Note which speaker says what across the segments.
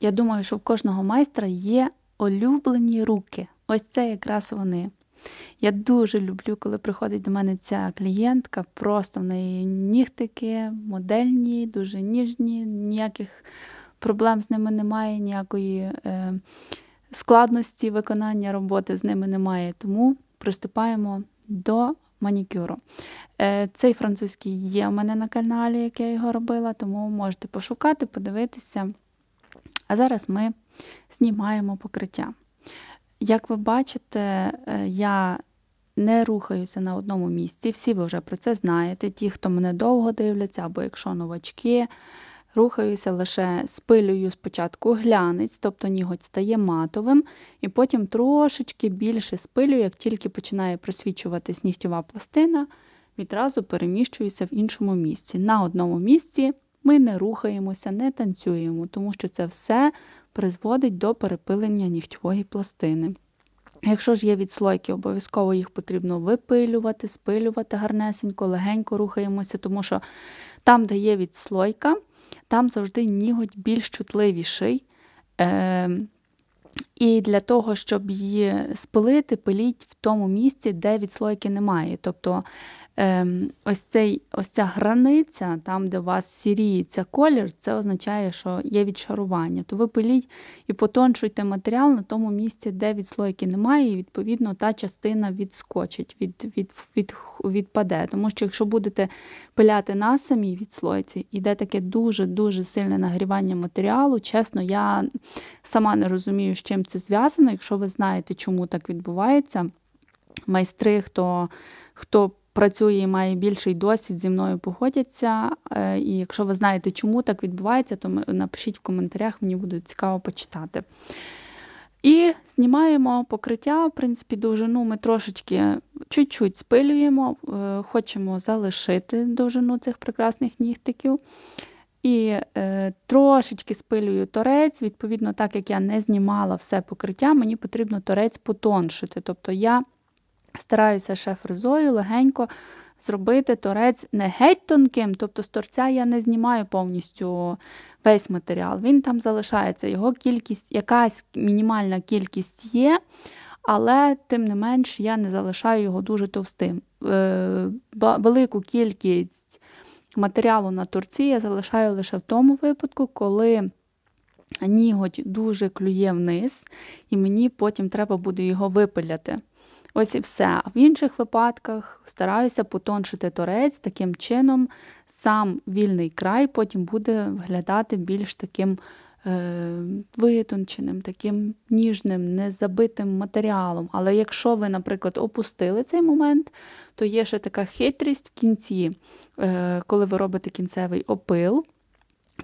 Speaker 1: Я думаю, що в кожного майстра є улюблені руки. Ось це якраз вони. Я дуже люблю, коли приходить до мене ця клієнтка, просто в неї нігтики, модельні, дуже ніжні, ніяких проблем з ними немає, ніякої е, складності виконання роботи з ними немає. Тому приступаємо до манікюру. Е, Цей французький є у мене на каналі, як я його робила, тому можете пошукати, подивитися. А зараз ми знімаємо покриття. Як ви бачите, е, я не рухаюся на одному місці. Всі ви вже про це знаєте. Ті, хто мене довго дивляться, або якщо новачки, рухаюся лише спилюю спочатку глянець, тобто ніготь стає матовим, і потім трошечки більше спилюю, як тільки починає просвічуватись нігтєва пластина, відразу переміщуюся в іншому місці. На одному місці ми не рухаємося, не танцюємо, тому що це все призводить до перепилення нігтьової пластини. Якщо ж є відслойки, обов'язково їх потрібно випилювати, спилювати гарнесенько, легенько рухаємося, тому що там, де є відслойка, там завжди ніготь більш чутливіший. Е, і для того, щоб її спилити, пиліть в тому місці, де відслойки немає. Тобто Ем, ось цей, ось ця границя, там, де у вас сіріється колір, це означає, що є відшарування. То ви пиліть і потончуйте матеріал на тому місці, де відслойки немає, і відповідно та частина відскочить, від, від, від, відпаде. Тому що якщо будете пиляти на самій відслойці, іде таке дуже-дуже сильне нагрівання матеріалу. Чесно, я сама не розумію, з чим це зв'язано. Якщо ви знаєте, чому так відбувається, майстри, хто, хто працює і має більший досвід, зі мною погодяться. Е, і якщо ви знаєте, чому так відбувається, то напишіть в коментарях, мені буде цікаво почитати. І знімаємо покриття, в принципі, довжину ми трошечки чуть-чуть спилюємо, е, хочемо залишити довжину цих прекрасних нігтиків. І е, трошечки спилюю торець, відповідно, так як я не знімала все покриття, мені потрібно торець потоншити. Тобто я Стараюся ще фрезою легенько зробити торець не геть тонким, тобто з торця я не знімаю повністю весь матеріал. Він там залишається, його кількість, якась мінімальна кількість є, але, тим не менш, я не залишаю його дуже товстим. Е, велику кількість матеріалу на торці я залишаю лише в тому випадку, коли ніготь дуже клює вниз, і мені потім треба буде його випиляти. Ось і все. А в інших випадках стараюся потоншити торець, таким чином сам вільний край потім буде виглядати більш таким е, витонченим, таким ніжним, незабитим матеріалом. Але якщо ви, наприклад, опустили цей момент, то є ще така хитрість в кінці, е, коли ви робите кінцевий опил.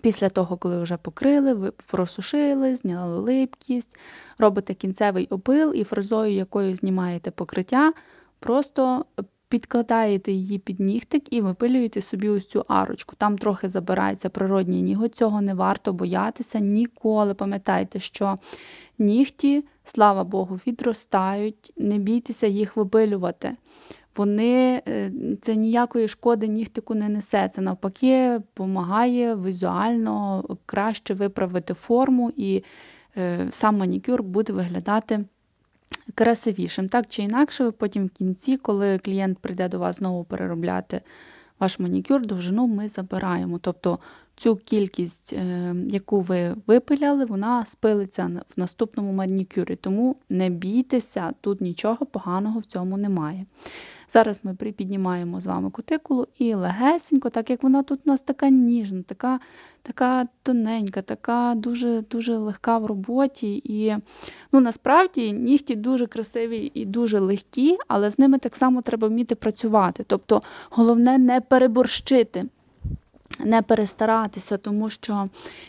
Speaker 1: Після того, коли вже покрили, ви просушили, зняли липкість, робите кінцевий опил і фрезою, якою знімаєте покриття, просто підкладаєте її під нігтик і випилюєте собі ось цю арочку. Там трохи забирається природній ніготь, цього не варто боятися ніколи. Пам'ятайте, що нігті, слава Богу, відростають, не бійтеся їх випилювати вони е, це ніякої шкоди нігтику не несе. Це навпаки допомагає візуально краще виправити форму, і е, сам манікюр буде виглядати красивішим. Так чи інакше, ви потім в кінці, коли клієнт прийде до вас знову переробляти ваш манікюр, довжину ми забираємо. Тобто цю кількість, е, яку ви випиляли, вона спилиться в наступному манікюрі. Тому не бійтеся, тут нічого поганого в цьому немає. Зараз ми припіднімаємо з вами кутикулу і легесенько, так як вона тут у нас така ніжна, така така тоненька, така дуже дуже легка в роботі. І ну, насправді нігті дуже красиві і дуже легкі, але з ними так само треба вміти працювати. Тобто головне не переборщити, не перестаратися, тому що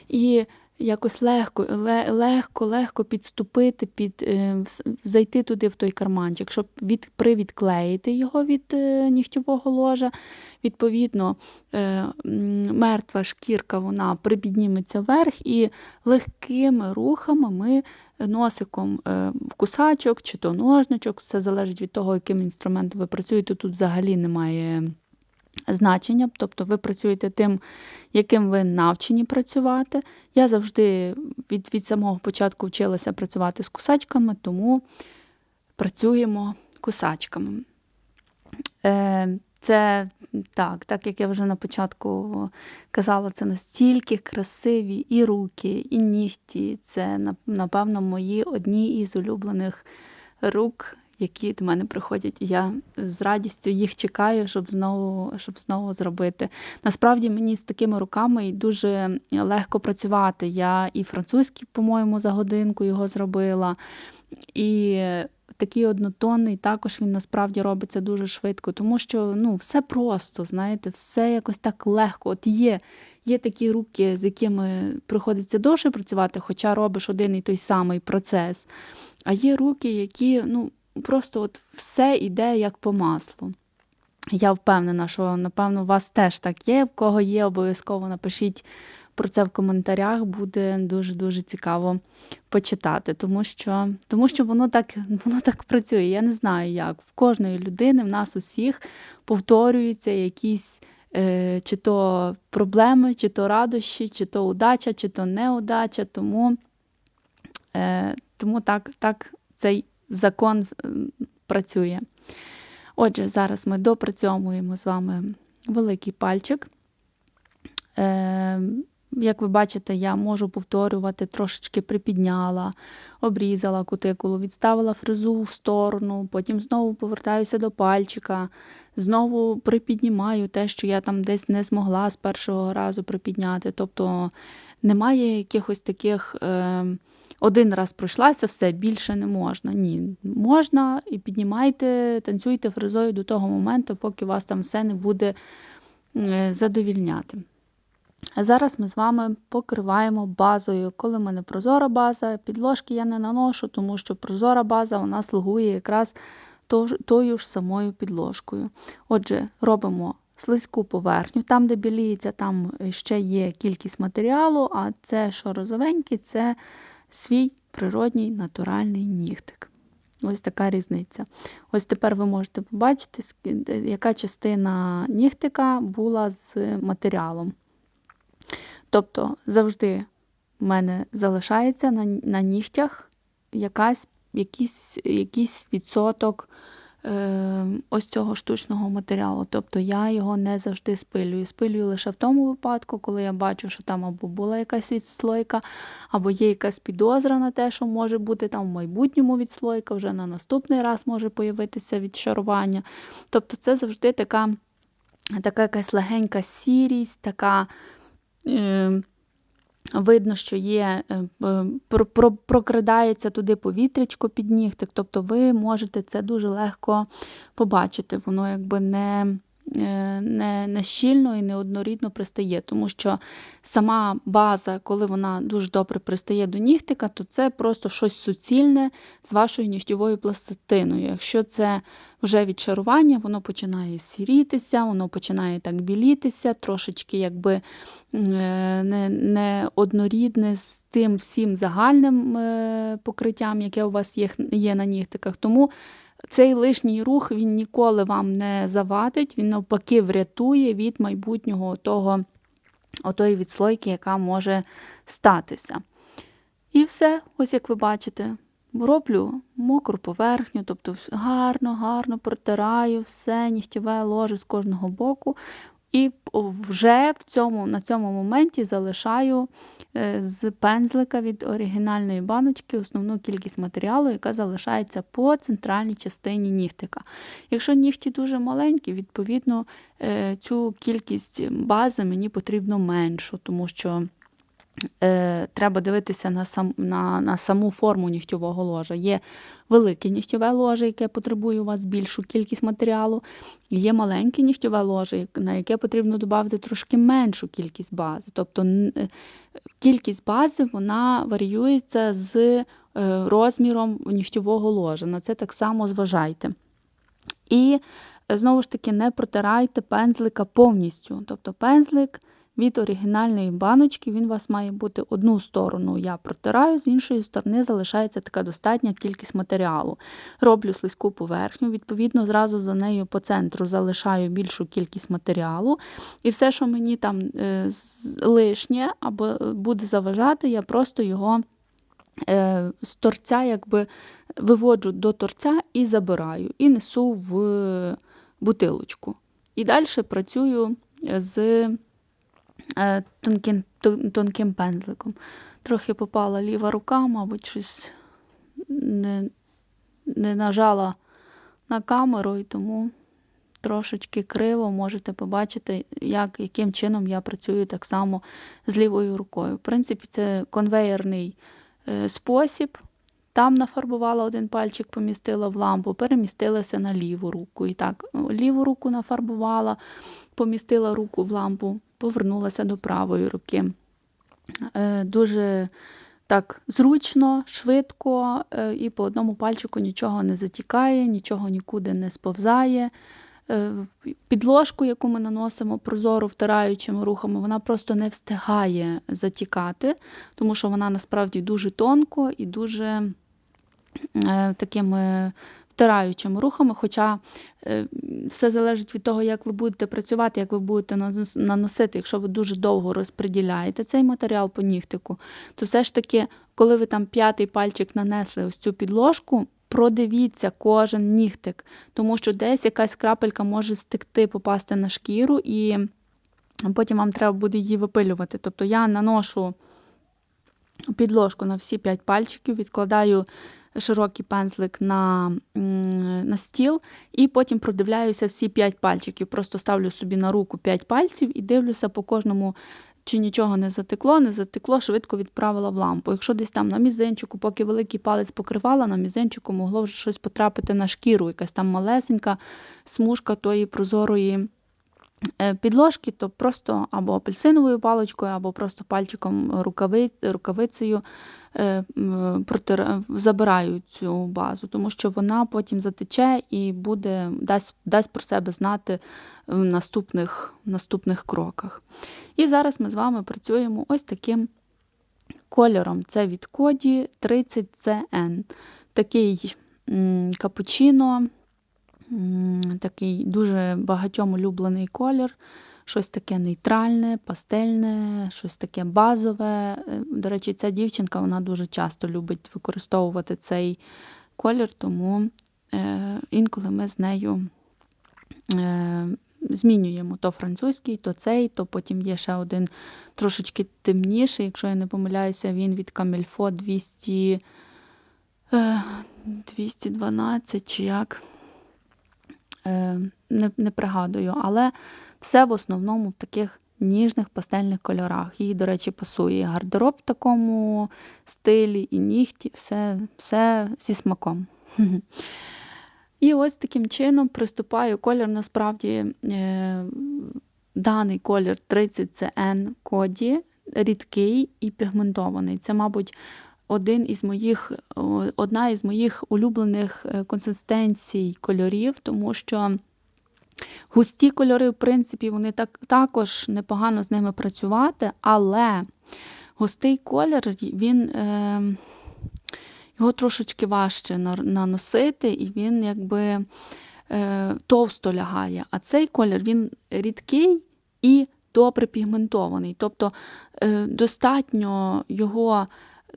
Speaker 1: і якось легко, легко, легко підступити, під, е, зайти туди в той карманчик, щоб від, привідклеїти його від е, нігтєвого ложа. Відповідно, е, мертва шкірка вона припідніметься вверх і легкими рухами ми носиком кусачок чи то ножничок, все залежить від того, яким інструментом ви працюєте. Тут взагалі немає значення, тобто ви працюєте тим, яким ви навчені працювати. Я завжди від від самого початку вчилася працювати з кусачками, тому працюємо кусачками. Е, Це так, так як я вже на початку казала, це настільки красиві і руки, і нігті. Це, напевно, мої одні із улюблених рук, які до мене приходять, і я з радістю їх чекаю, щоб знову щоб знову зробити. Насправді мені з такими руками дуже легко працювати. Я і французький, по-моєму, за годинку його зробила. І такий однотонний, також він насправді робиться дуже швидко, тому що ну, все просто, знаєте, все якось так легко. От є є такі руки, з якими приходиться довше працювати, хоча робиш один і той самий процес. А є руки, які ну, просто от все йде як по маслу. Я впевнена, що, напевно, у вас теж так є. В кого є, обов'язково напишіть про це в коментарях, буде дуже-дуже цікаво почитати, тому що тому що воно так воно так працює. Я не знаю як. В кожної людини, в нас усіх повторюються якісь е, чи то проблеми, чи то радощі, чи то удача, чи то неудача. Тому е, тому так, так цей закон е, працює. Отже, зараз ми допрацьовуємо з вами великий пальчик. Е, як ви бачите, я можу повторювати, трошечки припідняла, обрізала кутикулу, відставила фрезу в сторону, потім знову повертаюся до пальчика, знову припіднімаю те, що я там десь не змогла з першого разу припідняти. Тобто немає якихось таких. Е, один раз пройшлася, все, більше не можна. Ні, можна і піднімайте, танцюйте фрезою до того моменту, поки вас там все не буде е, задовільняти. А зараз ми з вами покриваємо базою. Коли в мене прозора база, підложки я не наношу, тому що прозора база вона слугує якраз тою ж самою підложкою. Отже, робимо слизьку поверхню, там, де біліється, там ще є кількість матеріалу, а це, що розовенький, це свій природній натуральний нігтик. Ось така різниця. Ось тепер ви можете побачити, яка частина нігтика була з матеріалом. Тобто завжди в мене залишається на на нігтях якась, якийсь якийсь відсоток ось цього штучного матеріалу. Тобто я його не завжди спилюю. Спилюю лише в тому випадку, коли я бачу, що там або була якась відслойка, або є якась підозра на те, що може бути там в майбутньому відслойка, вже на наступний раз може появитися відшарування. Тобто це завжди така, така якась легенька сірість, така. Е, видно, що є, е, прокрадається туди повітрячко під нігтик, тобто ви можете це дуже легко побачити. Воно якби не Е, не, не щільно і неоднорідно пристає, тому що сама база, коли вона дуже добре пристає до нігтика, то це просто щось суцільне з вашою нігтєвою пластиною. Якщо це вже відчарування, воно починає сірітися, воно починає так білітися, трошечки якби е, не, не однорідне з тим всім загальним е, покриттям, яке у вас є, є на нігтиках. Тому цей лишній рух він ніколи вам не завадить, він навпаки врятує від майбутнього того, отої відслойки, яка може статися. І все, ось як ви бачите, роблю мокру поверхню, тобто гарно, гарно протираю все, нігтєве ложе з кожного боку. І вже в цьому, на цьому моменті залишаю е, з пензлика від оригінальної баночки основну кількість матеріалу, яка залишається по центральній частині нігтика. Якщо нігті дуже маленькі, відповідно е, цю кількість бази мені потрібно меншу, тому що е, треба дивитися на сам, на, на саму форму нігтьового ложа. Є велике нігтьове ложе, яке потребує у вас більшу кількість матеріалу, є маленьке нігтьове ложе, на яке потрібно додати трошки меншу кількість бази. Тобто е, кількість бази вона варіюється з е, розміром нігтьового ложа. На це так само зважайте. І знову ж таки не протирайте пензлика повністю. Тобто пензлик від оригінальної баночки він у вас має бути одну сторону я протираю, з іншої сторони залишається така достатня кількість матеріалу. Роблю слизьку поверхню, відповідно, зразу за нею по центру залишаю більшу кількість матеріалу. І все, що мені там е, лишнє або е, буде заважати, я просто його е, з торця якби виводжу до торця і забираю, і несу в бутилочку. І далі працюю з тонким, тонким пензликом. Трохи попала ліва рука, мабуть, щось не, не нажала на камеру, і тому трошечки криво можете побачити, як, яким чином я працюю так само з лівою рукою. В принципі, це конвеєрний е, спосіб. Там нафарбувала один пальчик, помістила в лампу, перемістилася на ліву руку. І так, ліву руку нафарбувала, помістила руку в лампу, повернулася до правої руки. Е, Дуже так зручно, швидко, е, і по одному пальчику нічого не затікає, нічого нікуди не сповзає. Е, Підложку, яку ми наносимо прозору втираючими рухами, вона просто не встигає затікати, тому що вона насправді дуже тонко і дуже такими втираючими рухами. Хоча е, все залежить від того, як ви будете працювати, як ви будете наносити. Якщо ви дуже довго розподіляєте цей матеріал по нігтику, то все ж таки, коли ви там п'ятий пальчик нанесли ось цю підложку, продивіться кожен нігтик, тому що десь якась крапелька може стекти, попасти на шкіру, і потім вам треба буде її випилювати. Тобто я наношу підложку на всі 5 пальчиків, відкладаю широкий пензлик на, на стіл і потім продивляюся всі 5 пальчиків. Просто ставлю собі на руку 5 пальців і дивлюся по кожному, чи нічого не затекло, не затекло, швидко відправила в лампу. Якщо десь там на мізинчику, поки великий палець покривала, на мізинчику могло вже щось потрапити на шкіру, якась там малесенька смужка тої прозорої підложки, то просто або апельсиновою паличкою, або просто пальчиком рукавицею е, забираю цю базу, тому що вона потім затече і буде, дасть, дасть про себе знати в наступних, наступних кроках. І зараз ми з вами працюємо ось таким кольором. Це від коді 30CN. Такий капучино, такий дуже багатьом улюблений колір. Щось таке нейтральне, пастельне, щось таке базове. Е, До речі, ця дівчинка вона дуже часто любить використовувати цей колір, тому е, інколи ми з нею е, змінюємо то французький, то цей, то потім є ще один трошечки темніший, якщо я не помиляюся, він від Камільфо 200, е, 212 чи як. Е, не, не пригадую, але все в основному в таких ніжних пастельних кольорах. Їй, до речі, пасує гардероб в такому стилі, і нігті, все, все зі смаком. І ось таким чином приступаю колір, насправді е, даний колір 30CN коді, рідкий і пігментований. Це, мабуть, один із моїх, одна із моїх улюблених е, консистенцій кольорів, тому що густі кольори, в принципі, вони так, також непогано з ними працювати, але густий колір, він. Е, його трошечки важче наносити, і він якби е, товсто лягає. А цей колір він рідкий і добре пігментований. Тобто е, достатньо його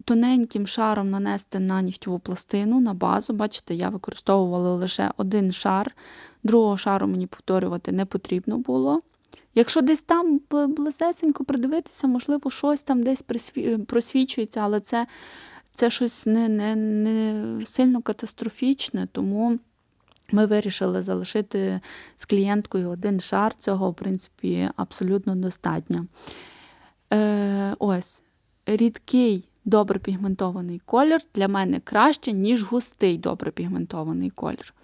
Speaker 1: тоненьким шаром нанести на нігтєву пластину, на базу. Бачите, я використовувала лише один шар, другого шару мені повторювати не потрібно було. Якщо десь там близесенько придивитися, можливо, щось там десь просвічується, але це це щось не, не, не сильно катастрофічне, тому ми вирішили залишити з клієнткою один шар. Цього, в принципі, абсолютно достатньо. Е, ось, рідкий добре пігментований колір для мене краще, ніж густий добре пігментований колір.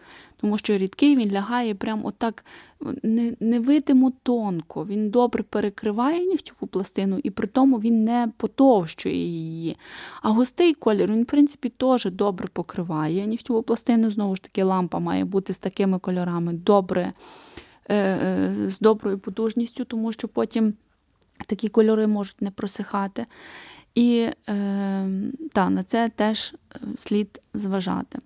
Speaker 1: Тому що рідкий він лягає прямо отак не- невидимо тонко. Він добре перекриває нігтєву пластину, і при тому він не потовщує її. А густий колір, він, в принципі, теж добре покриває нігтєву пластину. Знову ж таки, лампа має бути з такими кольорами добре, е, е, з доброю потужністю, тому що потім такі кольори можуть не просихати. І е, та, на це теж е, слід зважати.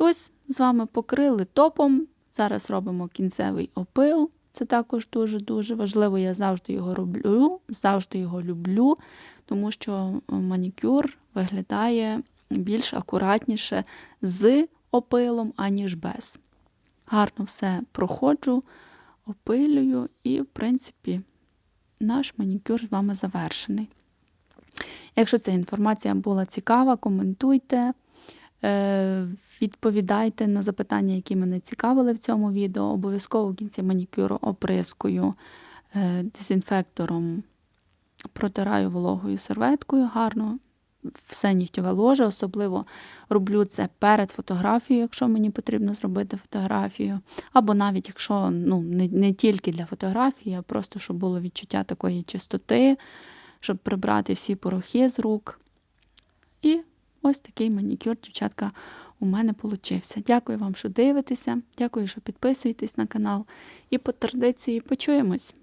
Speaker 1: І ось з вами покрили топом. Зараз робимо кінцевий опил. Це також дуже-дуже важливо. Я завжди його роблю, завжди його люблю, тому що манікюр виглядає більш акуратніше з опилом, аніж без. Гарно все проходжу, опилюю, і, в принципі, наш манікюр з вами завершений. Якщо ця інформація була цікава, коментуйте, е, відповідайте на запитання, які мене цікавили в цьому відео. Обов'язково в кінці манікюру оприскую е, дезінфектором, протираю вологою серветкою гарно. Все нігтєве ложе, особливо роблю це перед фотографією, якщо мені потрібно зробити фотографію. Або навіть якщо ну, не, не тільки для фотографії, а просто щоб було відчуття такої чистоти, щоб прибрати всі порохи з рук. І ось такий манікюр, дівчатка, у мене получився. Дякую вам, що дивитеся. Дякую, що підписуєтесь на канал. І по традиції почуємось.